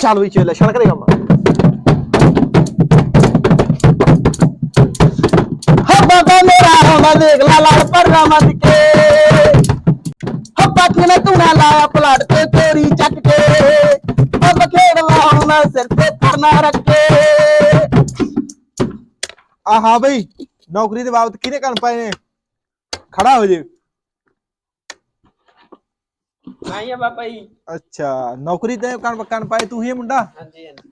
ਚੱਲ ਵੀ ਚੱਲ ਛਣਕ ਦੇ ਕੰਮ। ਹੱਬਾ ਦਾ ਮੇਰਾ ਹੁੰਦਾ, ਦੇਖ ਲਾ ਲੜ ਪਰ ਮਤ ਕੇ। ਹੱਬਾ ਕਿਨੇ ਤੂੰ ਲਾਇਆ ਪਲਾਟ ਤੇ, ਤੇਰੀ ਚੱਕ ਕੇ। ਹੱਬ ਖੇਡ ਲਾਉਂ ਮੈਂ ਸਿਰ ਤੇ ਪਰਨਾ ਰੱਖੇ ਆ ਬਈ, ਨੌਕਰੀ ਦੇ ਬਾਬਤ ਕਿਹਨੇ ਕੰਨ ਪਾਏ ਨੇ? ਖੜਾ ਹੋ ਜੇ। ਆਈ ਆ ਬਾਬਾ ਜੀ। ਅੱਛਾ ਨੌਕਰੀ ਤੇ ਕੰਨ ਕੰਨ ਪਾਏ ਤੂੰ ਹੀ ਹੈ ਮੁੰਡਾ? ਹਾਂਜੀ ਹਾਂਜੀ।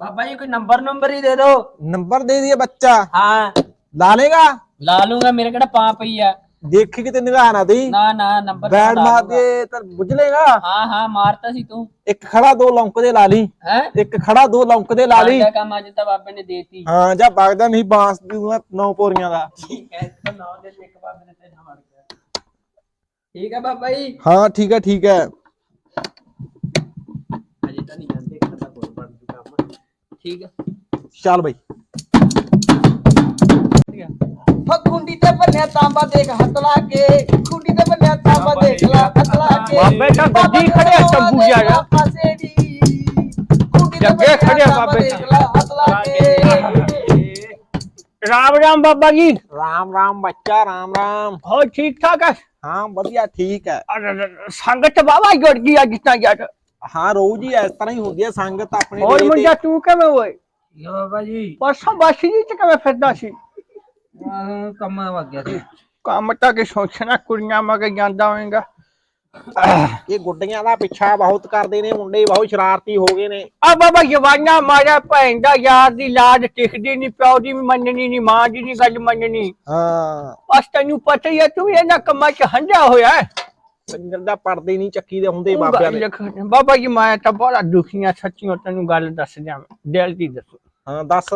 ਬਾਬਾ ਜੀ ਕੋਈ ਨੰਬਰ ਨੰਬਰ ਹੀ ਦੇ ਦਿਓ। ਨੰਬਰ ਦੇ ਦਿਏ ਬੱਚਾ। ਹਾਂ। ਲਾ ਲੇਗਾ ਲਾ ਲੂੰਗਾ ਮੇਰੇ ਕਿਹੜਾ ਪਾ ਪਈ ਆ। ਦੇਖੀ ਕਿਤੇ ਨਿਗਾਹ ਨਾ ਦੇਈ। ਨਾ ਨਾ ਨੰਬਰ ਬੈਡ ਮਾਰ ਦੇ ਤਾਂ ਬੁੱਝ ਲੇਗਾ ਹਾਂ ਹਾਂ ਮਾਰਤਾ ਸੀ ਤੂੰ। ਇੱਕ ਖੜਾ ਦੋ ਲੌਂਕ ਦੇ ਲਾ ਲਈ। ਹੈ? ਇੱਕ ਖੜਾ ਦੋ ਲੌਂਕ ਦੇ ਲਾ ਲਈ। ਕੰਮ ਅੱਜ ਤਾਂ ਬਾਬੇ ਨੇ ਦੇਤੀ। ਹਾਂ ਜਾਂ ਵਗਦਾ ਨਹੀਂ ਬਾਂਸ ਦੂੰਗਾ ਨੌ ਪੋਰੀਆਂ ਦਾ। ਠੀਕ ਹੈ ਤਾਂ ਨੌ ਦੇ ਇੱਕ ਬਾਬੇ ਨੇ ਤੇ ਨਾ ਵੜ ਗਿਆ। ਠੀਕ ਹੈ ਬਾਬਾ ਜੀ। ਹਾਂ ਠੀਕ ਹੈ ਠੀਕ ਹੈ। ਅਜੇ ਤਾਂ ਨਹੀਂ ਜਾਂਦੇ ਕਿ ਤਾਂ ਕੋਈ ਬਣ ਜੂ ਕੰਮ ਠੀਕ ਹੈ। ਚੱਲ ਬਈ। ਖੁੰਡੀ ਤੇ ਬੰਨਿਆ ਤਾਂਬਾ ਦੇਖ ਹੱਥ ਲਾ ਕੇ ਖੁੰਡੀ ਤੇ ਬੰਨਿਆ ਤਾਂਬਾ ਦੇਖ ਲਾ ਹੱਥ ਲਾ ਕੇ। ਬਾਬੇ ਤਾਂ ਗੱਡੀ ਖੜਿਆ ਟੱਬੂ ਜਿਹਾ ਜਾ। ਪਾਸੇ ਦੀ। ਖੁੰਡੀ ਤੇ ਜੱਗੇ ਬੰਨਿਆ ਖੜਿਆ ਤਾਂਬਾ ਬਾਬੇ। ਦੇਖ ਲਾ ਹੱਥ ਲਾ ਕੇ। ਰਾਮ ਰਾਮ ਬਾਬਾ ਜੀ। ਰਾਮ ਰਾਮ ਬੱਚਾ ਰਾਮ ਰਾਮ। ਹੋ ਠੀਕ ਠਾਕ ਹੈ? ਹਾਂ ਵਧੀਆ ਠੀਕ ਹੈ। ਸੰਗਤ ਬਾਬਾ ਜੁੜ ਗਈ ਅੱਜ ਤਾਂ ਯਾਰ ਹਾਂ ਰੋਜ਼ ਹੀ ਇਸ ਤਰ੍ਹਾਂ ਹੀ ਹੁੰਦੀ ਹੈ ਸੰਗਤ ਆਪਣੇ ਹੋਰ। ਮੁੰਡਾ ਤੂੰ ਕਿਵੇਂ ਹੋਏ? ਯਾ ਬਾਬਾ ਜੀ? ਪਰਸੋਂ ਬਾਸ਼ੀ ਜੀ ਚ ਕਿਵੇਂ ਫਿਰਦਾ ਸੀ? ਕੰਮ ਆ ਗਿਆ ਸੀ। ਕੰਮ ਤਾਂ ਕਿ ਸੋਚਣਾ ਕੁੜੀਆਂ ਮਗ ਜਾਂਦਾ ਹੋਵੇਗਾ। ਇਹ ਗੁੱਡੀਆਂ ਦਾ ਪਿੱਛਾ ਬਹੁਤ ਕਰਦੇ ਨੇ ਮੁੰਡੇ ਬਹੁਤ ਸ਼ਰਾਰਤੀ ਹੋ ਗਏ ਨੇ। ਆ ਬਾਬਾ ਜਵਾਨਾ ਮਾਰਾ ਭੈਣ ਦਾ ਯਾਰ ਦੀ ਲਾਜ ਟਿਕਦੀ ਨਹੀਂ ਪਿਓ ਦੀ ਵੀ ਮੰਨਣੀ ਨਹੀਂ ਮਾਂ ਦੀ ਨਹੀਂ ਗੱਲ ਮੰਨਣੀ। ਹਾਂ। ਬਸ ਤੈਨੂੰ ਪਤਾ ਹੀ ਹੈ ਤੂੰ ਇਹਨਾਂ ਕੰਮਾਂ 'ਚ ਹੰਝਾ ਹੋਇਆ ਹੈ। ਸੰਗਤ ਦਾ ਪਰਦੇ ਨਹੀਂ ਚੱਕੀ ਦੇ ਹੁੰਦੇ ਬਾਬਿਆਂ ਗੱਲ ਦੇ। ਲਿਖ- ਬਾਬਾ ਜੀ ਮੈਂ ਤਾਂ ਬੜਾ ਦੁਖੀਆਂ ਸੱਚੀਆਂ ਤੈਨੂੰ ਗੱਲ ਦੱਸ ਜਾਵਾਂ ਦਿਲ ਦੀ ਦੱਸੋ। ਹਾਂ ਦੱਸ।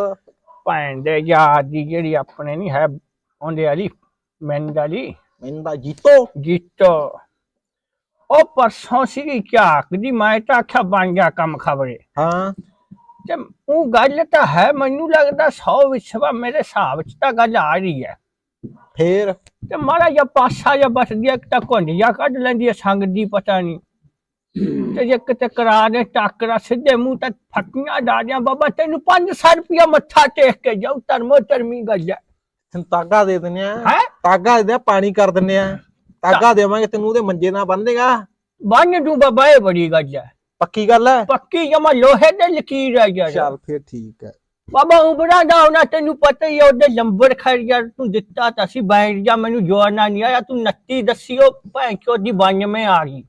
ਭੈਣ ਦੇ ਯਾਰ ਦੀ ਜਿਹੜੀ ਆਪਣੇ ਨਹੀਂ ਹੈ ਉਹਦੇ ਵਾਲੀ ਮੈਨ ਵਾਲੀ। ਮੈਨੂੰ ਤਾਂ ਜੀਤੋ? ਜੀਤੋ। ਉਹ ਪਰਸੋਂ ਸੀਗੀ ਝਾਕ ਦੀ ਮੈਂ ਤਾਂ ਆਖਿਆ ਬਣ ਗਿਆ ਕੰਮ ਖਬਰੇ। ਹਾਂ। ਤੇ ਉਹ ਗੱਲ ਤਾਂ ਹੈ ਮੈਨੂੰ ਲੱਗਦਾ 100 ਵਿਸ਼ਵਾ ਮੇਰੇ ਹਿਸਾਬ 'ਚ ਤਾਂ ਗੱਲ ਆ ਰਹੀ ਹੈ। ਫੇਰ? ਤੇ ਮਾੜਾ ਜਿਹਾ ਪਾਸਾ ਜਿਹਾ ਬਸਦੀ ਇੱਕ ਤਾਂ ਘੁੰਡੀਆਂ ਕੱਢ ਲੈਂਦੀ ਹੈ ਸੰਗ ਦੀ ਪਤਾ ਨਹੀਂ ਤੇ ਜੇ ਕਿਤੇ ਕਰਾ ਦੇ ਟੱਕਰਾ ਸਿੱਧੇ ਮੂੰਹ ਤੇ ਫੱਕੀਆਂ ਡਾੜੀਆਂ ਬਾਬਾ ਤੈਨੂੰ 500 ਰੁਪਇਆ ਮੱਥਾ ਟੇਕ ਕੇ ਜਾਉ ਧਰਮੋ ਧਰਮੀ ਹੈ ਤੈਨੂੰ ਤਾਗਾ ਦੇ ਦਿੰਨੇ ਆ? ਤਾਗਾ ਦੇ ਦਿਆਂ, ਪਾਣੀ ਕਰ ਦਿੰਨੇ ਆ। ਤਾਗਾ ਦੇਵਾਂਗੇ ਤੈਨੂੰ ਉਹਦੇ ਮੰਜੇ ਨਾਲ ਬੰਨ ਦੇਗਾ। ਬੰਨ ਦੂ ਬਾਬਾ ਇਹ ਬੜੀ ਗੱਲ ਹੈ ਪੱਕੀ ਗੱਲ ਹੈ ਪੱਕੀ ਜਮਾ ਲੋਹੇ ਦੇ ਲਕੀਰ ਹੈ ਯਾਰ। ਚੱਲ ਫੇਰ ਠੀਕ ਹੈ ਬਾਬਾ ਉਬੜਾ ਦਾ ਉਹਨਾਂ ਤੈਨੂੰ ਪਤਾ ਹੀ ਉਹਦੇ ਲੰਬਰ ਖੜ ਗਿਆ ਤੂੰ ਦਿੱਤਾ ਤਾਂ ਸੀ ਬੈਠ ਜਾ ਮੈਨੂੰ ਜੋੜਨਾ ਨਹੀਂ ਆਇਆ ਤੂੰ ਨੱਤੀ ਦੱਸਿਓ ਭੈਣ ਚੋਦੀ ਬੰਨ ਮੈਂ ਆ ਗਈ।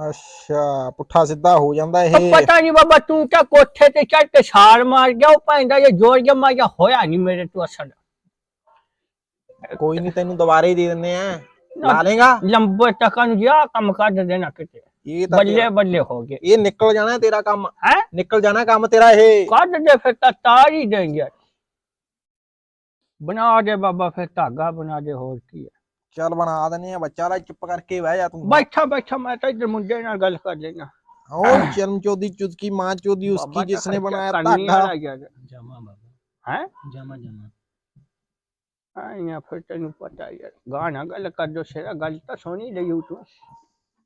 ਅੱਛਾ ਪੁੱਠਾ ਸਿੱਧਾ ਹੋ ਜਾਂਦਾ ਇਹ। ਪਤਾ ਨਹੀਂ ਬਾਬਾ ਤੂੰ ਤਾਂ ਕੋਠੇ ਤੇ ਚੜ ਕੇ ਛਾਲ ਮਾਰ ਗਿਆ ਉਹ ਭੈਣ ਦਾ ਇਹ ਜੋੜ ਜਮਾ ਜਾਂ ਹੋਇਆ ਨਹੀਂ ਮੇਰੇ ਤੋਂ ਅਸਲ ਕੋਈ ਨਹੀਂ ਤੈਨੂੰ ਦੁਬਾਰੇ ਦੇ ਦਿੰਨੇ ਆ। ਲਾ ਲੇਗਾ ਲੰਬੇ ਟਕਾ ਨੂੰ ਜਾ ਕੰਮ ਕਰ ਦੇਣਾ ਕਿਤੇ। ਇਹ ਤਾਂ ਬੱਲੇ ਬੱਲੇ ਹੋ ਗਏ। ਇਹ ਨਿਕਲ ਜਾਣਾ ਤੇਰਾ ਕੰਮ। ਹੈ? ਨਿਕਲ ਜਾਣਾ ਕੰਮ ਤੇਰਾ ਇਹ। ਕੱਢ ਦੇ ਫਿਰ ਤਾਂ ਤਾਰ ਹੀ ਦੇਂਗੇ ਬਣਾ ਦੇ ਬਾਬਾ ਫਿਰ ਧਾਗਾ ਬਣਾ ਦੇ ਹੋਰ ਕੀ ਹੈ। ਚੱਲ ਬਣਾ ਦਨੇ ਆ ਬੱਚਾ ਲੈ ਚੁੱਪ ਕਰਕੇ ਬਹਿ ਜਾ ਤੂੰ। ਬੈਠਾ ਬੈਠਾ ਮੈਂ ਤਾਂ ਇੱਧਰ ਮੁੰਡੇ ਨਾਲ ਗੱਲ ਕਰ ਲੈਣਾ ਉਹ ਚਰਮ ਚੋਦੀ ਚੁਦਕੀ ਮਾਂ ਚੋਦੀ ਉਸकी ਜਿਸਨੇ ਬਣਾਇਆ ਧਾਗਾ ਜਮਾ ਬਾਬਾ। ਹੈ? ਜਮਾ ਜਮਾ। ਆਇਆ ਫਿਰ ਤੈਨੂੰ ਪਤਾ ਯਾਰ ਗਾਣਾ ਗੱਲ ਕਰ ਜੋ ਸ਼ੇਰਾ ਗੱਲ ਤਾਂ ਸੋਣੀ ਲਈ ਯੂ ਤੂੰ।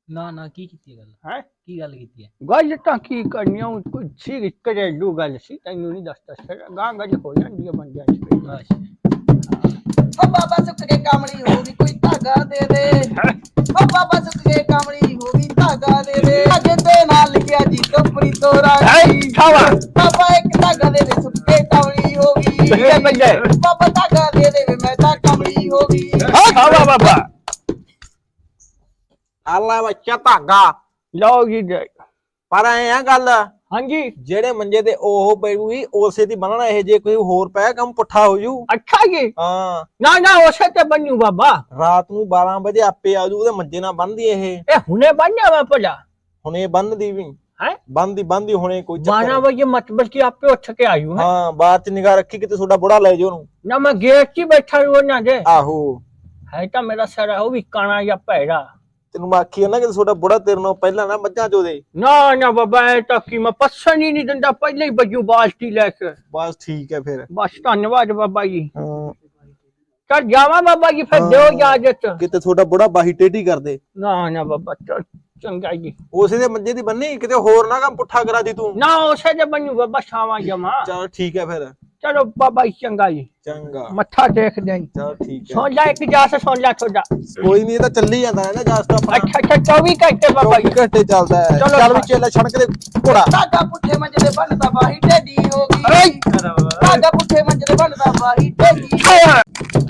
ਨਾ ਨਾ ਕੀ ਕੀਤੀ ਗੱਲ? ਹੈ? ਕੀ ਗੱਲ ਕੀਤੀ ਹੈ? ਗੱਲ ਤਾਂ ਕੀ ਕਰਨੀ ਆ ਕੋਈ ਛੀ ਕਰੇ ਲੂ ਗੱਲ ਸੀ ਤੈਨੂੰ ਨਹੀਂ ਦੱਸਦਾ ਸ਼ੇਰਾ। ਗਾਂ ਗੱਲ ਹੋ ਜਾਂਦੀ ਹੈ ਬੰਦਿਆਂ ਦੀ ਓ ਬਾਬਾ ਸੁੱਕ ਕੇ ਕਾਮੜੀ ਹੋ ਗਈ ਕੋਈ ਧਾਗਾ ਦੇ ਦੇ। ਓ ਬਾਬਾ ਸੁੱਕ ਕੇ ਕਾਮੜੀ ਹੋ ਗਈ ਧਾਗਾ ਦੇ ਦੇ। ਧਾਗੇ ਤੇ ਨਾਲ ਲਿਖਿਆ ਜੀ ਤੋਪਰੀ ਤੋਰਾ ਹੈ ਛਾਵਾ ਬਾਬਾ ਇੱਕ ਧਾਗਾ ਦੇ ਦੇ ਸੁੱਕ ਕੇ ਕਾਮੜੀ ਹੋ ਗਈ। ਬੱਲੇ ਬੱਲੇ ਬਾਬਾ ਧਾਗਾ ਦੇ ਦੇ ਵੇ ਮੈਂ ਤਾਂ ਕਾਮੜੀ ਹੋ ਗਈ। ਛਾਵਾ ਬਾਬਾ। ਆਲਾ ਬੱਚਾ ਧਾਗਾ। ਲਓ ਜੀ ਪਰ ਐ ਆ ਗੱਲ ਹਾਂਜੀ। ਜਿਹੜੇ ਮੰਜੇ ਤੇ ਉਹ ਪਊਗੀ ਉਸੇ ਦੀ ਬੰਨਣਾ ਇਹ ਜੇ ਕੋਈ ਹੋਰ ਪੈ ਕੰਮ ਪੁੱਠਾ ਹੋ ਜੂ। ਅੱਛਾ ਜੀ? ਹਾਂ। ਨਾ ਨਾ ਉਸੇ ਤੇ ਬਣੂ ਬਾਬਾ। ਰਾਤ ਨੂੰ 12 ਵਜੇ ਆਪੇ ਆ ਜੂ ਉਹਦੇ ਮੰਜੇ ਨਾਲ ਬੰਨਦੀ ਇਹ। ਇਹ ਹੁਣੇ ਬਣਿਆ ਵਾ ਭਲਾ? ਹੁਣੇ ਬੰਨਦੀ ਵੀ। ਹੈ? ਬੰਨਦੀ ਬੰਨਦੀ ਹੁਣੇ ਕੋਈ 12 ਚੱਕਰ ਵਜੇ ਮਤਲਬ ਕਿ ਆਪੇ ਉੱਠ ਕੇ ਆਇਓ ਹੈ? ਹਾਂ ਬਾਅਦ ਚ ਨਿਗਾਹ ਰੱਖੀ ਕਿਤੇ ਤੁਹਾਡਾ ਬੁੜਾ ਲੈ ਜਾਓ ਉਹਨੂੰ। ਨਾ ਮੈਂ ਗੇਟ 'ਚ ਹੀ ਬੈਠਾ ਹਾਂ ਦੇ। ਆਹੋ। ਹੈ ਤਾਂ ਮੇਰਾ ਸਾਰਾ ਉਹ ਵੀ ਕਾਣਾ ਜਾਂ ਭੈੜਾ। ਤੈਨੂੰ ਮੈਂ ਆਖੀ ਆ ਨਾ ਕਿ ਤੁਹਾਡਾ ਬੁੜਾ ਤੇਰੇ ਨਾਲ ਪਹਿਲਾਂ ਨਾ ਮੱਝਾਂ ਚੋਦੇ ਨਾ ਨਾ ਬਾਬਾ ਇਹ ਤਾਂ ਕੀ ਮੈਂ ਪੱਸਣ ਹੀ ਨਹੀਂ ਦਿੰਦਾ ਪਹਿਲੇ ਹੀ ਬੱਜੂ ਬਾਲਟੀ ਲੈ ਕੇ। ਬਸ ਠੀਕ ਹੈ ਫਿਰ। ਬਸ ਧੰਨਵਾਦ ਬਾਬਾ ਜੀ। ਹਾਂ। ਚੱਲ ਜਾਵਾਂ ਬਾਬਾ ਜੀ ਫਿਰ ਹਾਂ। ਦਿਓ ਇਜਾਜ਼ਤ। ਕਿਤੇ ਤੁਹਾਡਾ ਬੁੜਾ ਬਾਹੀ ਟੇਢੀ ਕਰਦੇ ਨਾ ਨਾ ਬਾਬਾ ਚੱਲ ਚੰਗਾ ਜੀ। ਉਸੇ ਦੇ ਮੰਜੇ ਦੀ ਬੰਨੀ ਕਿਤੇ ਹੋਰ ਨਾ ਕੰਮ ਪੁੱਠਾ ਕਰਾ ਦੀ ਤੂੰ। ਨਾ ਉਸੇ ਦੇ ਬਣੂ ਬਾਬਾ ਸ਼ਾਮਾਂ ਜਮਾ। ਚਲ ਠੀਕ ਹੈ ਫਿਰ। ਚਲੋ ਬਾਬਾ ਜੀ ਚੰਗਾ ਜੀ। ਚੰਗਾ। ਮੱਥਾ ਟੇਕ ਦੇਂ ਚਲ ਠੀਕ ਹੈ। ਸੌਂ ਜਾ ਇੱਕ ਜਾਸ ਸੌਂ ਜਾ ਕੋਈ ਨਹੀਂ ਇਹ ਤਾਂ ਚੱਲੀ ਜਾਂਦਾ ਹੈ ਨਾ ਜਸ ਤਾਂ ਆਪਣਾ। ਅੱਛਾ ਅੱਛਾ 24 ਘੰਟੇ ਬਾਬਾ ਜੀ। 24 ਘੰਟੇ ਚੱਲਦਾ ਹੈ। ਚਲੋ ਚੱਲ ਵੀ ਚੇਲਾ ਛਣਕ ਦੇ ਘੋੜਾ। ਧਾਗਾ ਪੁੱਠੇ ਮੰਜੇ ਦੇ ਬਣਦਾ ਬਾਹੀ ਢੇਡੀ ਹੋ। ਗਈ। ਧਾਗਾ ਪੁੱਠੇ ਮੰਜੇ ਦੇ ਬਣਦਾ ਬਾਹੀ ਢੇਡੀ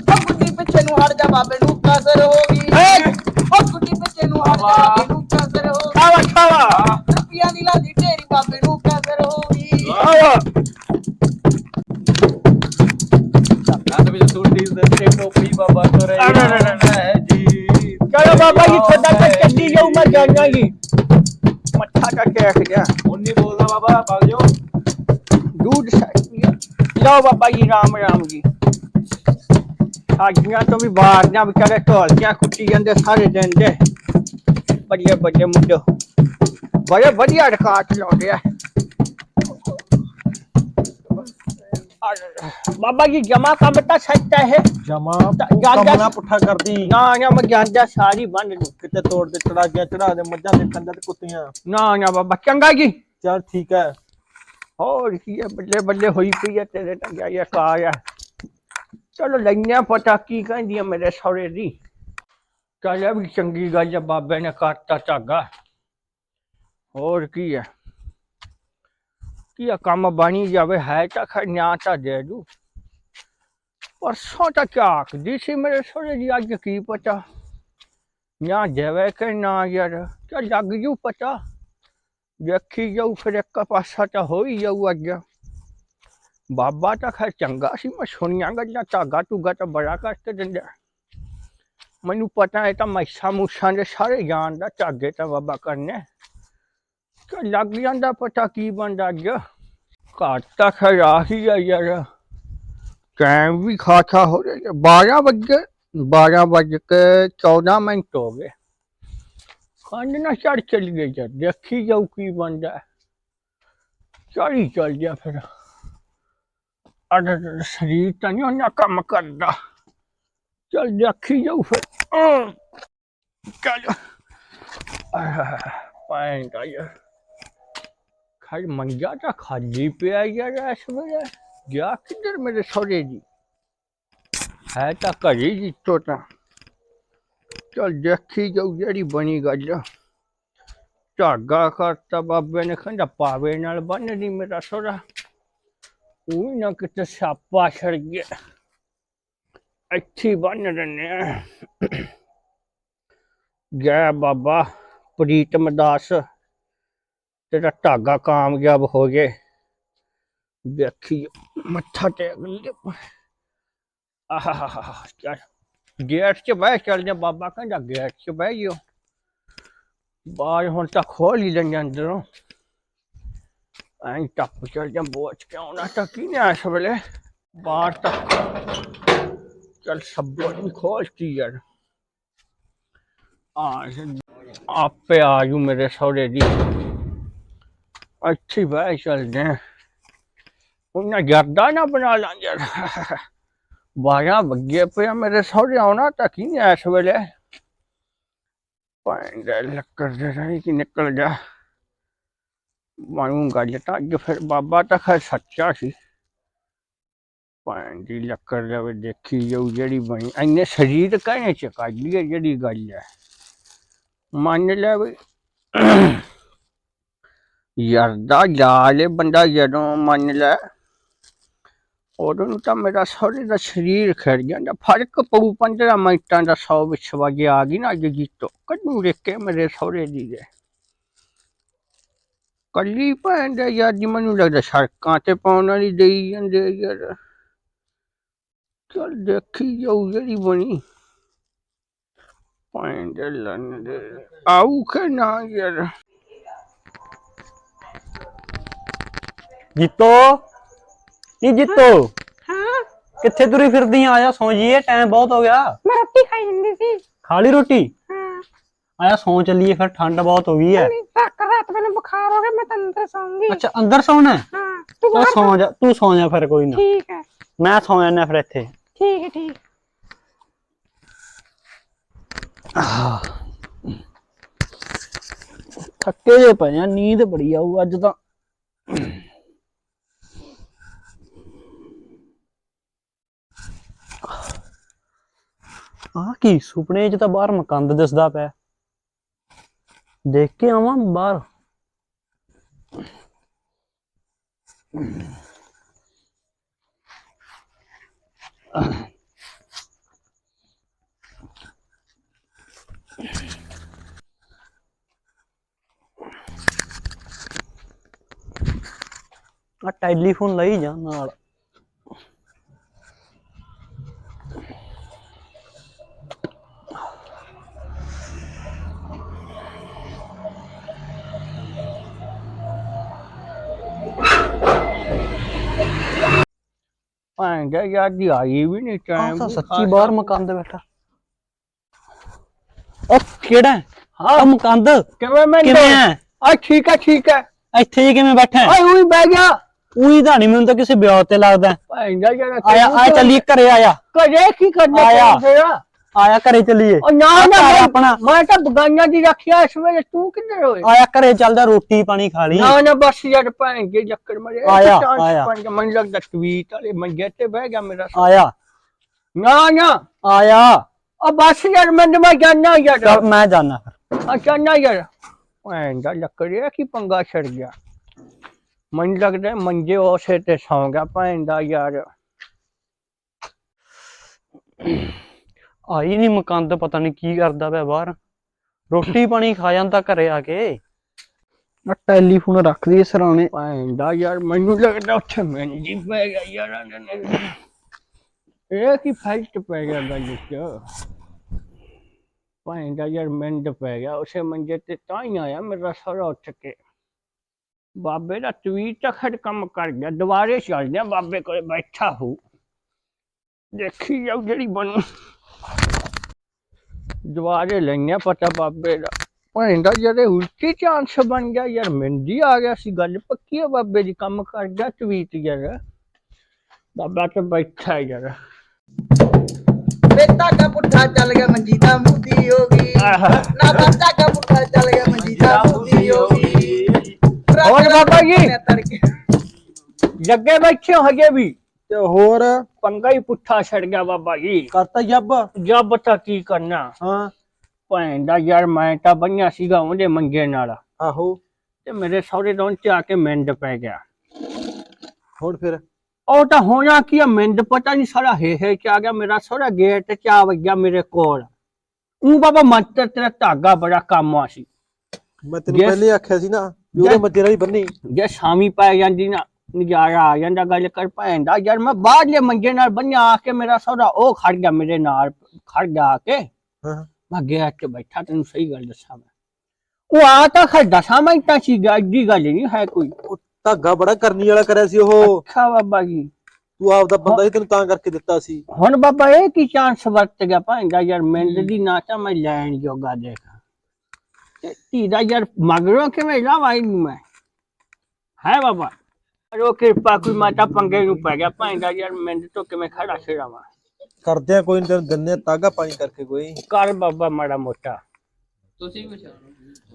ਉਹ ਗੁੱਡੀ ਪਿੱਛੇ ਨੂੰ ਹਟ ਜਾ ਬਾਬੇ ਨੂੰ ਕਸਰ ਹੋ ਗਈ। ਉਹ ਗੁੱਡੀ ਪਿੱਛੇ ਨੂੰ ਹਟ ਜਾ ਬਾਬੇ ਨੂੰ ਕਸਰ ਹੋ ਗਈ। ਖਾਵਾ ਖਾਵਾ ਰੁਪਈਆਂ ਦੀ ਲਾਦੀ ਢੇਰੀ ਬਾਬੇ ਬਾਬਾ ਤੁਰੇ ਜਾਓ। ਬਾਬਾ ਜੀ ਰਾਮ ਰਾਮ ਜੀ। ਸਾਡੀਆਂ ਵੀ ਬਾਹਰੀਆਂ ਵਿਚਾਰੇ ਢੋਲਕੀਆਂ ਕੁੱਟੀ ਜਾਂਦੇ ਸਾਰੇ ਦਿਨ ਦੇ। ਬੜੀਆਂ ਬੜੀਆਂ ਮੁੰਡੇ। ਬੜੇ ਵਧੀਆ ਰਿਕਾਰਡ ਲਾਉਂਦੇ ਆ। ਬਾਬਾ ਜੀ ਜਮਾ ਤਾਂ ਸੱਚਾ ਹੈ ਜਮਾ ਤਾਂ ਕੰਮ ਜਾਂਦਾ- ਨਾ ਪੁੱਠਾ ਕਰਦੀ। ਨਾ ਨਾ ਮੈਂ ਜਾਂਦਾ ਸਾਰੀ ਬੰਨ ਨੂੰ ਕਿਤੇ ਤੋੜ ਦੇ ਚੜਾ ਗਿਆ ਚੜਾ ਦੇ ਮੱਝਾਂ ਦੇ ਤੇ ਕੁੱਤੀਆਂ। ਨਾ ਨਾ ਬਾਬਾ ਚੰਗਾ ਜੀ। ਚਲ ਠੀਕ ਹੈ ਹੋਰ ਕੀ ਹੈ ਬੱਲੇ ਬੱਲੇ ਹੋਈ ਪਈ ਹੈ ਤੇਰੇ ਟੰਗਿਆ ਇਹ ਕਾਰ ਹੈ ਚਲੋ ਲੈਣਿਆ ਪਤਾ ਕੀ ਕਹਿੰਦੀ ਹੈ ਮੇਰੇ ਸਹੁਰੇ ਦੀ। ਚੱਲ ਵੀ ਚੰਗੀ ਗੱਲ ਹੈ ਬਾਬੇ ਨੇ ਕਰਤਾ ਧਾਗਾ। ਹੋਰ ਕੀ ਹੈ ਕੀ ਆ ਕੰਮ ਬਣੀ ਜਾਵੇ, ਹੈ ਤਾਂ ਖੜਿਆ ਤਾਂ ਦੇ ਦੂ। ਪਰਸੋਂ ਤਾਂ ਝਾਕਦੀ ਸੀ ਮੇਰੇ ਸਹੁਰੇ ਦੀ ਅੱਜ ਕੀ ਪਤਾ? ਨਾ ਜਾਵੇ ਕਿ ਨਾ ਯਾਰ ਚੱਲ ਲੱਗ ਜੂ ਪਤਾ। ਵੇਖੀ ਜਾਊ ਫਿਰ ਇੱਕ ਪਾਸਾ ਤਾਂ ਹੋ ਹੀ ਜਾਊ ਅੱਜ। ਬਾਬਾ ਤਾਂ ਖੈਰ ਚੰਗਾ ਸੀ, ਮੈਂ ਸੁਣੀਆਂ ਗੱਲਾਂ, ਧਾਗਾ ਧੁਗਾ ਤਾਂ ਬੜਾ ਕਰਕੇ ਦਿੰਦਾ। ਮੈਨੂੰ ਪਤਾ ਹੈ ਤਾਂ ਮੈਸਾਂ ਮੂਸਾਂ ਦੇ ਸਾਰੇ ਜਾਣ ਦਾ ਧਾਗੇ ਤਾਂ ਬਾਬਾ ਕਰਨੇ। ਲੱਗ ਜਾਂਦਾ ਪਤਾ ਕੀ ਬਣਦਾ ਅੱਜ? ਘਾਟ ਤਾਂ ਹੀ ਆ ਯਾਰ। ਟਾਈਮ ਵੀ ਖਾਸਾ ਹੋ ਰਿਹਾ 12 ਵਜੇ 12 ਵਜੇ ਕੇ 14 ਮਿੰਟ ਹੋ ਗਏ। ਕੰਨ ਨਾ ਚੜ ਚੱਲ ਗਏ ਜਦ ਦੇਖੀ ਜਾਊ ਕੀ ਬਣਦਾ। ਚੜੀ ਚਲ ਜਾ ਫਿਰ। ਅੜ ਸਰੀਰ ਤਾਂ ਨਹੀਂ ਉਹਨਾਂ ਕੰਮ ਕਰਦਾ। ਚੱਲ ਦੇਖੀ ਜਾਊ ਫਿਰ। ਅਹ, ਚੱਲ ਪਾਇਨ ਦਾ ਯਾਰ। ਖਾਲੀ ਮੰਜਾ ਤਾਂ ਖਾਲੀ ਪਿਆ ਯਾਰ ਇਸ ਵੇਲੇ ਗਿਆ ਕਿੱਧਰ ਮੇਰੇ ਸਹੁਰੇ ਜੀ ਹੈ ਤਾਂ ਘਰੇ ਜੀ ਤੋਤਾ ਚਲ ਦੇਖੀ ਜਾਊ ਜਿਹੜੀ ਬਣੀ ਗੱਲ ਝਾਗਾ ਕਰਤਾ ਬਾਬੇ ਨੇ ਕਹਿੰਦਾ ਪਾਵੇ ਨਾਲ ਬੰਨਦੀ ਮੇਰਾ ਸੋਰਾ ਉਹ ਨਾ ਕਿਤੇ ਸਾਪਾ ਛੜ ਗਿਆ ਇੱਥੇ ਬੰਨ ਦਿੰਨੇ ਆ ਜੈ ਬਾਬਾ ਪ੍ਰੀਤਮ ਦਾਸ ਤੇਰਾ ਧਾਗਾ ਕਾਮਯਾਬ ਹੋ ਜੇ। ਦੇਖੀ ਮੱਥਾ ਟੇਕ ਲੈ ਆਹਾ ਚੱਲ। ਗੇਟ 'ਚ ਬਹਿ, ਚੱਲ ਜਾ ਬਾਬਾ ਕਹਿੰਦਾ ਗੇਟ 'ਚ ਬਹਿ ਜਿਓ। ਬਾਹਰ ਹੁਣ ਤਾਂ ਖੋਲ ਐਂ ਟੱਪ ਚੱਲ ਜਾ ਬੋਚ ਕੇ ਆਉਣਾ ਤਾਂ ਕੀ ਨੇ ਇਸ ਵੇਲੇ। ਬਾਹਰ ਤੱਕ ਚੱਲ ਸਭ ਨੂੰ ਖੋਲ ਯਾਰ। ਆ, ਆਪੇ ਆਜੂ ਮੇਰੇ ਸਹੁਰੇ ਦੀ। ਅੱਛੀ ਬਹਿ ਚੱਲਦੇ ਉਹਨਾਂ ਜਰਦਾ ਨਾ ਬਣਾ ਲਾਂ ਯਾਰ ਬਾਰਾਂ ਵੱਗੇ ਪਿਆ ਮੇਰੇ ਸਹੁਰੇ ਆਉਣਾ ਤਾਂ ਕੀ ਇਸ ਵੇਲੇ? ਪਾਂਡਾ ਲੱਕੜ ਦੇ ਰਹੀ ਕਿ ਨਿਕਲ ਜਾ ਮਾਨੂੰ ਗੱਲ ਤਾਂ ਅੱਜ ਫਿਰ ਬਾਬਾ ਤਾਂ ਖੈਰ ਸੱਚਾ ਸੀ। ਪਾਂਡੀ ਲੱਕੜ ਦੇ ਦੇਖੀ ਜਾਊ ਜਿਹੜੀ ਬਣੀ। ਐਨੇ ਸਰੀਰ ਕਹਿਣੇ ਚ ਕੱਢ ਲਈ ਜਿਹੜੀ ਗੱਲ ਹੈ ਮੰਨ ਲੈ ਵੀ ਯਰਦਾ ਜਾਲੇ ਬੰਦਾ ਜਦੋਂ ਮੰਨ ਲੈ ਉਦੋਂ ਨੂੰ ਤਾਂ ਮੇਰਾ ਸਹੁਰੇ ਦਾ ਸਰੀਰ ਖੜ ਜਾਂਦਾ, ਫ਼ਰਕ ਪਊ 15 ਮਿੰਟਾਂ ਦਾ 100 ਵਿੱਚ ਵਜੇ ਆ ਗਈ ਨਾ ਅੱਜ ਜੀਤੋ ਕੱਢੂ ਕੇ ਮੇਰੇ ਸਹੁਰੇ ਦੀ ਦੇ ਕੱਲੀ ਭੈਣ ਦਾ ਯਾਰ ਜੀ ਮੈਨੂੰ ਲੱਗਦਾ ਸੜਕਾਂ ਤੇ ਪਾਉਣ ਵਾਲੀ ਦੇਈ ਜਾਂਦੇ ਯਾਰ। ਚੱਲ ਦੇਖੀ ਜਾਊ ਜਿਹੜੀ ਬਣੀ। ਭੈਣ ਦੇ ਲੰਨ ਦੇ, ਆਊ ਕਿ ਨਾ ਯਾਰ। ਜੀਤੋ? ਨੀ ਜੀਤੋ? ਹਾਂ? ਕਿੱਥੇ ਤੁਰੀ ਫਿਰਦੀ ਆ? ਆਜਾ ਸੌਂ ਜੀਏ ਟਾਈਮ ਬਹੁਤ ਹੋ ਗਿਆ। ਮੈਂ ਰੋਟੀ ਖਾਈ ਜਾਂਦੀ ਸੀ। ਖਾ ਲਈ ਰੋਟੀ? ਹਾਂ। ਆਜਾ ਸੌਂ ਚੱਲੀਏ ਫਿਰ ਠੰਡ ਬਹੁਤ ਹੋ ਗਈ ਹੈ ਨਹੀਂ ਤੱਕ ਰਾਤ ਮੈਨੂੰ ਬੁਖਾਰ ਹੋ ਗਿਆ ਮੈਂ ਤਾਂ ਅੰਦਰ ਸੌਂਗੀ। ਅੱਛਾ ਅੰਦਰ ਸੌਣਾ ਹੈ? ਹਾਂ ਤੂੰ ਬਾਹਰ ਸੌਂ ਜਾ ਤੂੰ ਸੌਂ ਜਾ ਫਿਰ ਕੋਈ ਨਾ। ਠੀਕ ਹੈ ਮੈਂ ਸੌਂ ਜਾਣਾ ਫਿਰ ਇੱਥੇ। ਠੀਕ ਹੈ ਠੀਕ। ਥੱਕੇ ਜੇ ਪਏ ਆ ਨੀਂਦ ਬੜੀ ਆਊ ਅੱਜ ਤਾਂ। ਆ ਕੀ ਸੁਪਨੇ 'ਚ ਤਾਂ ਬਾਹਰ ਮਕੰਦ ਦਿਸਦਾ ਪਿਆ। ਦੇਖ ਕੇ ਆਵਾਂ ਬਾਹਰ। ਆ ਟੈਲੀਫੋਨ ਲਈ ਜਾ ਨਾਲ। ਭੈਣ ਦਾ ਯਾਰ ਦੀ ਆਈ ਵੀ ਨਹੀਂ ਟਾਈਮ ਤਾਂ ਸੱਚੀ ਬਾਹਰ ਮਕੰਦ ਬੈਠਾ। ਉਹ ਕਿਹੜਾ? ਹੈ? ਹਾਂ। ਆ ਮਕੰਦ ਕਿਵੇਂ ਮੈਂ ਕਿਵੇਂ ਹੈ? ਆ ਠੀਕ ਹੈ ਠੀਕ ਹੈ। ਇੱਥੇ ਜੀ ਕਿਵੇਂ ਬੈਠਾ ਹੈ? ਓਏ ਉਹੀ ਬਹਿ ਗਿਆ। ਉਹੀ ਤਾਂ ਨਹੀਂ ਮੈਨੂੰ ਤਾਂ ਕਿਸੇ ਵਿਆਹ ਤੇ ਲੱਗਦਾ। ਹੈ। ਭੈਣ ਦਾ ਯਾਰ ਆਇਆ ਆ ਚੱਲੀ ਘਰੇ ਆਇਆ। ਕਰੇ ਕੀ ਕਰਨਾ ਆਇਆ। ਆਇਆ ਘਰੇ ਚੱਲੀਏ। ਉਹ ਨਾ ਨਾ ਘਰ ਆਪਣਾ। ਮੈਂ ਤਾਂ ਬਗਾਈਆਂ ਦੀ ਰੱਖਿਆ ਇਸ ਵੇਲੇ ਤੂੰ ਕਿੱਧਰ ਹੋਏ? ਆਇਆ ਘਰੇ ਚੱਲਦਾ ਰੋਟੀ ਪਾਣੀ ਖਾ ਲਈ। ਨਾ ਨਾ ਬਸ ਯਾਰ ਭੈਣ ਕੇ ਮਰੇ। ਆਇਆ, ਆਇਆ। ਮੈਨੂੰ ਲੱਗਦਾ ਟਵੀਟ ਵਾਲੇ ਮੰਗੇ ਤੇ ਬਹਿ ਗਿਆ ਮੇਰਾ ਆਇਆ। ਨਾ ਨਾ। ਆਇਆ। ਉਹ ਬਸ ਯਾਰ ਮੈਂ ਮੈਂ ਜਾਣਾ ਯਾਰ। ਮੈਂ ਜਾਣਾ ਆ ਜਾਣਾ ਯਾਰ। ਭੈਣ ਦਾ ਲੱਕੜਿਆ ਕੀ ਪੰਗਾ ਛੜ ਗਿਆ? ਮੈਨੂੰ ਲੱਗਦਾ ਮੰਜੇ ਉਸੇ ਤੇ ਸੌਂ ਗਿਆ ਭੈਣ ਦਾ ਯਾਰ। ਆਈ ਨਹੀਂ ਮਕੰਦ, ਪਤਾ ਨਹੀਂ ਕੀ ਕਰਦਾ ਪਿਆ ਬਾਹਰ। ਰੋਟੀ ਪਾਣੀ ਖਾ ਜਾਂਦਾ ਘਰੇ ਆ ਕੇ। ਆ ਟੈਲੀਫੋਨ ਰੱਖ ਦਈਏ ਸਰਾਣੇ। ਭੈਣ ਦਾ ਯਾਰ, ਮੈਨੂੰ ਲੱਗਦਾ ਉੱਥੇ ਮੈਨੂੰ ਜੀ ਪੈ ਗਿਆ ਯਾਰ। ਇਹ ਕੀ ਫਾਈਟ ਪੈ ਗਿਆ ਗੱਲ ਚ? ਭੈਣ ਯਾਰ ਮਿੰਡ ਪੈ ਗਿਆ, ਉਸੇ ਮੰਜੇ ਤੇ ਤਾਂ ਹੀ ਆਇਆ ਮੇਰਾ ਸਾਰਾ ਉੱਠ ਕੇ। ਬਾਬੇ ਦਾ ਤਵੀਤ ਤਾਂ ਖੜ ਕੰਮ ਕਰ ਗਿਆ, ਦੁਬਾਰੇ ਚੱਲ ਜਾ ਬਾਬੇ ਕੋਲ ਬੈਠਾ ਹੂੰ ਦੇਖੀ ਜਾਓ ਜਿਹੜੀ ਬਣੂ। ਦੁਬਾਰੇ ਲੈਣੇ ਪਤਾ ਬਾਬੇ ਦਾ। ਭੈਣ ਦਾ ਜਿਹੜੇ ਉਲਟੀ ਚਾਂਸ ਬਣ ਗਿਆ ਯਾਰ ਮਿੰਦੀ ਆ ਗਿਆ ਸੀ ਗੱਲ ਪੱਕੀ ਹੈ ਬਾਬੇ ਦੀ ਕੰਮ ਕਰ ਗਿਆ ਤਵੀਤ ਯਾਰ। ਬਾਬਾ ਤਾਂ ਬੈਠਾ ਯਾਰ। ਵੇ ਧਾਗਾ ਪੁੱਠਾ ਚੱਲ ਗਿਆ ਮੰਜੀ ਦਾ ਮੁੱਦੀ ਹੋ ਗਈ। ਨਾ ਬਸ ਧਾਗਾ ਪੁੱਠਾ ਚੱਲ ਗਿਆ ਮੰਜੀ ਦਾ ਮੁੱਦੀ ਹੋ ਗਈ। ਹੋਰ ਬਾਬਾ ਜੀ? ਜੱਗੇ ਬੈਠੇ ਹੋ ਹਜੇ ਵੀ। ਤੇ ਹੋਰ? ਪੰਗਾ ਹੀ ਪੁੱਠਾ ਛੜ ਗਿਆ ਬਾਬਾ ਜੀ। ਕਰਤਾ ਜੱਬ? ਜਬ ਬਤਾ ਕੀ ਕਰਨਾ? ਹਾਂ। ਭੈਣ ਦਾ ਯਾਰ ਮੈਂ ਤਾਂ ਬੰਨਿਆ ਸੀਗਾ ਉਹਦੇ ਮੰਗੇ ਨਾਲ। ਆਹੋ। ਤੇ ਮੇਰੇ ਸਹੁਰੇ ਦੋਨ ਚ ਆ ਕੇ ਮਿੰਡ ਪੈ ਗਿਆ। ਹੁਣ ਫਿਰ? ਉਹ ਤਾਂ ਹੋਣਾ ਕੀ ਆ ਮਿੰਡ ਪਤਾ ਨਹੀਂ ਸਾਰਾ ਹੇ ਹੇ ਚ ਆ ਗਿਆ। ਮੇਰਾ ਸਹੁਰਾ ਗੇਟ ਚ ਆ ਵਗਿਆ ਮੇਰੇ ਕੋਲ। ਉਹ ਬਾਬਾ ਮੰਤਰ ਤੇਰਾ ਧਾਗਾ ਬੜਾ ਕੰਮ ਆ ਸੀ। ਮੈਂ ਤੈਨੂੰ. ਪਹਿਲੇ ਆਖਿਆ ਸੀ ਨਾ ਉਹਦੇ. ਮੱਜੇ ਨਾਲ ਹੀ ਬੰਨੀ। ਜੇ ਸ਼ਾਮੀ ਪੈ ਜਾਂਦੀ ਨਾ ਨਜ਼ਾਰਾ ਆ ਜਾਂਦਾ ਗੱਲ ਕਰ ਭੈਣ ਦਾ ਯਾਰ ਮੈਂ ਬਾਹਰਲੇ ਮੰਗੇ ਨਾਲ ਬੰਨਿਆ ਆ ਕੇ ਮੇਰਾ ਸਹੁਰਾ ਉਹ ਖੜ ਗਿਆ ਮੇਰੇ ਨਾਲ ਖੜ ਗਿਆ ਆ ਕੇ। ਹਾਂ। ਮੈਂ ਗਿਆ ਤੇ ਬੈਠਾ ਤੈਨੂੰ ਸਹੀ ਗੱਲ ਦੱਸਾਂ ਮੈਂ। ਉਹ ਆ ਤਾਂ ਖੜ ਦਸਾਂ ਮੈਂ ਤਾਂ ਸੀ ਗੱਡੀ ਗੱਲ ਨਹੀਂ ਹੈ ਕੋਈ। ਉਹ ਧਾਗਾ ਬੜਾ ਕਰਨੀ ਵਾਲਾ ਕਰਿਆ ਸੀ ਉਹ। ਅੱਛਾ ਬਾਬਾ ਜੀ। ਤੂੰ ਆਪਦਾ ਬੰਦਾ ਸੀ ਤੈਨੂੰ ਤਾਂ ਕਰਕੇ ਦਿੱਤਾ ਸੀ। ਹੁਣ ਬਾਬਾ ਇਹ ਕੀ ਚਾਂਸ ਵਰਤ ਗਿਆ ਦਾ ਯਾਰ ਮਿੰਦ ਦੀ ਨਾ ਤਾਂ ਮੈਂ ਲੈਣ ਜੋਗਾ ਦੇਖ। ਤੇ ਧੀ ਦਾ ਯਾਰ ਮਗਰੋਂ ਕਿਵੇਂ ਲਾਵਾਈ ਨੂੰ ਮੈਂ? ਹੈ ਬਾਬਾ। ਕਰੋ ਕਿਰਪਾ ਕੋਈ ਮਾਤਾ ਪੰਗੇ ਨੂੰ ਪੈ ਗਿਆ ਭੈਣ ਦਾ ਯਾਰ ਮਿੰਦ ਤੋਂ ਕਿਵੇਂ ਖੜਾ ਛੜਾਵਾਂ ਕਰਦੇ ਆ ਕੋਈ ਨੀ ਤੈਨੂੰ ਦਿੰਦੇ ਆ ਤਾਗਾ ਪਾਣੀ ਕਰਕੇ ਕੋਈ। ਕਰ ਬਾਬਾ ਮਾੜਾ ਮੋਟਾ। ਤੁਸੀਂ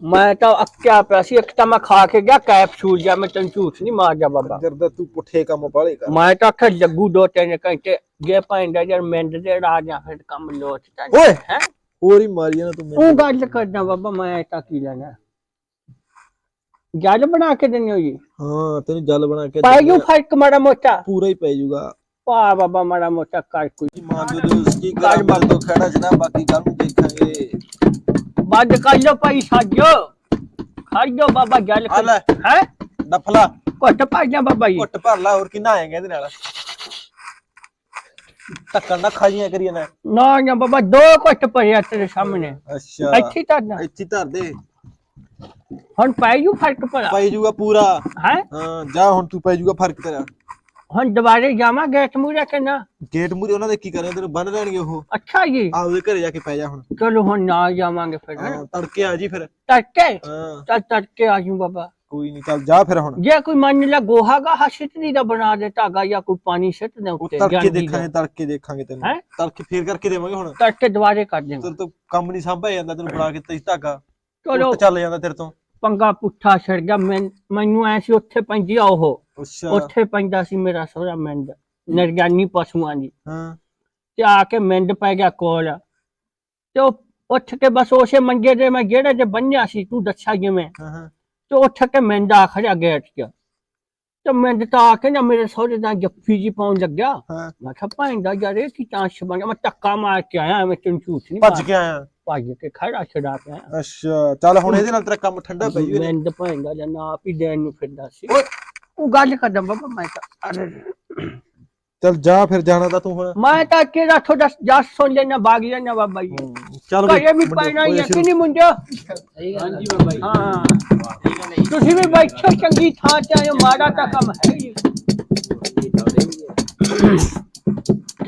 ਮੈਂ ਤਾਂ ਅੱਕਿਆ ਪਿਆ ਸੀ ਇੱਕ ਤਾਂ ਮੈਂ ਖਾ ਕੇ ਗਿਆ ਕੈਪਸੂਲ ਜਾਂ ਮੈਂ ਤੈਨੂੰ ਝੂਠ ਨਹੀਂ ਮਾਰ ਜਾ ਬਾਬਾ। ਜਰਦਾ ਤੂੰ ਪੁੱਠੇ ਕੰਮ ਬਾਲੇ ਕਰ। ਮੈਂ ਤਾਂ ਅੱਖਾਂ ਲੱਗੂ ਦੋ ਤਿੰਨ ਘੰਟੇ ਜੇ ਭੈਣ ਦਾ ਯਾਰ ਮਿੰਦ ਦੇ ਰਾਜਾ ਫਿਰ ਕੰਮ ਲੋਟ ਤਾਂ ਓਏ! ਹੈ? ਹੋਰ ਹੀ ਮਾਰੀ ਜਾਣਾ ਤੂੰ ਮੈਨੂੰ ਤੂੰ ਗੱਲ ਕਰਦਾ ਬਾਬਾ ਮੈਂ ਤਾਂ ਕੀ ਲੈਣਾ? ਜਲ ਬਣਾ ਕੇ ਦੇਣੀ ਹੋਈ ਹਾਂ ਤੈਨੂੰ ਜਲ ਬਣਾ ਕੇ ਦਿੰਦੇ ਨੂੰ ਆ। ਫ਼ਰਕ ਮਾੜਾ ਮੋਟਾ? ਪੂਰਾ ਹੀ ਪੈ ਜਾਊਗਾ ਪਾ ਬਾਬਾ ਮਾੜਾ ਮੋਟਾ ਕਰ ਕੋਈ। ਮਾਂ ਜੋ ਕੀ ਕਰਾਂ ਬਾਲ ਤੋਂ ਖੜਾ ਜਨਾ ਬਾਕੀ ਕੱਲ ਨੂੰ ਦੇਖਾਂਗੇ। ਬੰਦ ਕਰ ਲੋ ਭਾਈ ਸਾਜੋ ਖੜ ਜੋ ਬਾਬਾ ਜਲ ਆ ਲੈ। ਹੈ? ਡਫਲਾ ਘੁੱਟ ਪਾ ਜਾ ਬਾਬਾ ਜੀ। ਘੁੱਟ ਭਰ ਲਾ ਹੋਰ ਕਿੰਨਾ ਆਏਗਾ ਇਹਦੇ ਨਾਲ। ਟੱਕਣ ਨਾ ਖਾਜੀਆਂ ਕਰੀਏ ਨਾ। ਨਾ ਬਾਬਾ ਦੋ ਘੁੱਟ ਪੜਿਆ ਤੇਰੇ ਸਾਹਮਣੇ। ਅੱਛਾ। ਇੱਥੇ ਨਾ। ਇੱਥੇ ਧਰ ਦੇ। ਹੁਣ ਪਾਈ ਨੂੰ ਫ਼ਰਕ ਪੜਾ ਪੈ ਜਾਊਗਾ ਪੂਰਾ। ਹੈ? ਹਾਂ ਜਾ ਹੁਣ ਤੂੰ ਪੈ ਜਾਊਗਾ ਫ਼ਰਕ ਤੇਰਾ। ਹੁਣ ਦੁਬਾਰੇ ਜਾਵਾਂ ਗੇਟ ਮੂਰੇ ਕਿ ਨਾ? ਗੇਟ ਮੂਰੇ ਉਹਨਾਂ ਦੇ ਕੀ ਕਰਨੇ ਤੈਨੂੰ ਬੰਨ ਲੈਣਗੇ ਉਹ। ਅੱਛਾ ਜੀ। ਆਪਦੇ ਘਰੇ ਜਾ ਕੇ ਪੈ ਜਾ ਹੁਣ। ਚਲੋ ਹੁਣ ਨਾ ਜਾਵਾਂਗੇ ਫਿਰ ਹੈਂ। ਤੜਕੇ ਆ ਜੀ ਫਿਰ। ਤੜਕੇ? ਹਾਂ। ਚੱਲ ਤੜਕੇ ਆ ਜੂ ਬਾਬਾ। ਕੋਈ ਨਹੀਂ ਚੱਲ ਜਾ ਫਿਰ ਹੁਣ। ਜੇ ਕੋਈ ਮੰਨ ਲਾ ਗੋਹਾ ਗਾਹਾ ਸਿੱਟਦੀ ਦਾ ਬਣਾ ਦੇ ਧਾਗਾ ਜਾਂ ਕੋਈ ਪਾਣੀ ਸਿੱਟ ਦੇ ਉਹ ਉੱਤੇ ਤੜਕੇ ਜਾਂਦੀ ਦਾ। ਦੇਖਾਂਗੇ ਤੜਕੇ ਦੇਖਾਂਗੇ ਤੈਨੂੰ? ਤੜਕੇ ਫੇਰ ਕਰਕੇ ਦੇਵਾਂਗੇ ਹੁਣ। ਤੜਕੇ ਦੁਬਾਰੇ ਕਰ ਦੇਵਾਂ। ਤੇਰੇ ਤੋਂ ਕੰਮ ਨਹੀਂ ਸੰਭਾਇਆ ਜਾਂਦਾ ਤੈਨੂੰ ਬਣਾ ਕੇ ਤੇਰੀ ਧਾਗਾ। ਚਲੋ ਚੱਲ ਜਾਂਦਾ ਤੇਰੇ ਤੋਂ। ਪੰਗਾ ਪੁੱਠਾ ਛੜ ਗਿਆ ਮੈਨੂੰ ਐ ਸੀ ਉੱਥੇ ਪੈਂਦੀ ਆ ਉਹ। ਅੱਛਾ। ਉੱਥੇ ਪੈਂਦਾ ਸੀ ਮੇਰਾ ਸਹੁਰਾ ਮਿੰਦ ਨਰਗਾਨੀ ਪਸ਼ੂਆਂ ਦੀ। ਹਾਂ। ਤੇ ਆ ਕੇ ਮਿੰਦ ਪੈ ਗਿਆ ਕੋਲ। ਤੇ ਉਹ ਉੱਠ ਕੇ ਬਸ ਉਸੇ ਮੰਜੇ ਦੇ ਮੈਂ ਜਿਹੜੇ ਤੇ ਬੰਨਿਆ ਸੀ ਤੂੰ ਦੱਸਿਆ ਜਿਵੇਂ ਹਾਂ ਹਾਂ। ਤੇ ਉੱਠ ਕੇ ਮਿੰਦ ਆ ਖੜਿਆ ਗੇਟ 'ਚ। ਤੇ ਮਿੰਦ ਤਾਂ ਆ ਕੇ ਨਾ ਮੇਰੇ ਸਹੁਰੇ ਦਾ ਜੱਫੀ ਜੀ ਪਾਉਣ ਲੱਗਿਆ। ਹਾਂ। ਮੈਂ ਕਿਹਾ ਭਾਂਦਾ ਯਾਰ ਇਹ ਕੀ ਚਾਂਸ ਬਣ ਗਿਆ? ਮੈਂ ਧੱਕਾ ਮਾਰ ਕੇ ਆਇਆ ਮੈਂ ਤੈਨੂੰ ਝੂਠ ਨਹੀਂ ਭੱਜ ਕੇ ਆਇਆ। ਭੱਜ ਕੇ ਖੜਾ ਕੇ ਆਇਆ ਅੱਛਾ ਚੱਲ ਹੁਣ ਇਹਦੇ ਨਾਲ ਤੇਰਾ ਕੰਮ ਠੰਡਾ ਪਈ ਜੂ ਮਿੰਦ ਭਾਂਦਾ ਜਾਂ ਆਪ ਹੀ ਦੇਣ ਨੂੰ ਫਿਰਦਾ ਸੀ। ਉਹ ਗੱਲ ਕਰਦਾ ਬਾਬਾ ਮੈਂ ਤਾਂ ਅਰੇ। ਚੱਲ ਜਾ ਫਿਰ ਜਾਣਾ ਤਾਂ ਤੂੰ ਹੁਣ। ਮੈਂ ਤਾਂ ਕਿਹੜਾ ਥੋੜਾ ਜਸ ਸੁਣ ਲੈਣਾ ਬਾਗ ਲੈਣਾ ਬਾਬਾ ਜੀ। ਚੱਲ ਘਰੇ ਵੀ ਪੈਣਾ ਹੀ ਹੈ ਕਿ ਨਹੀਂ। ਮੁੰਡਿਓ ਹਾਂਜੀ ਬਾਬਾ ਜੀ। ਹਾਂ। ਤੁਸੀਂ ਵੀ ਬੈਠੋ ਚੰਗੀ ਥਾਂ ਤੇ ਆਇਓ ਮਾੜਾ ਤਾਂ ਕੰਮ ਹੈ ਹੀ।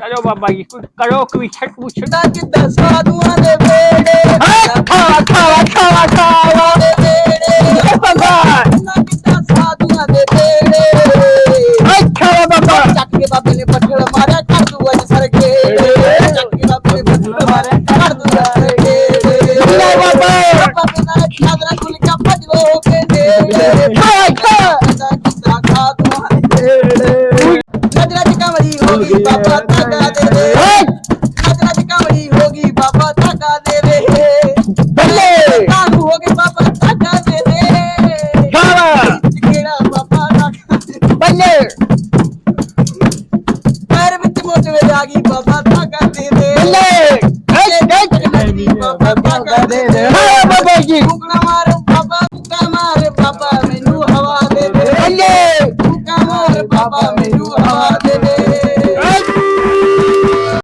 ਚਲੋ ਬਾਬਾ ਜੀ ਕੁਝ ਕਰੋ ਕੋਈ ਛੱਟ ਪੁੱਛ ਦਾ ਕਿੱਦਾਂ ਸਾਧੂਆਂ ਦੇ ਵੇੜੇ ਖਾਵਾ ਖਾਵਾ ਖਾਵਾ ਖਾਵਾ ਕਮਲੀ ਹੋ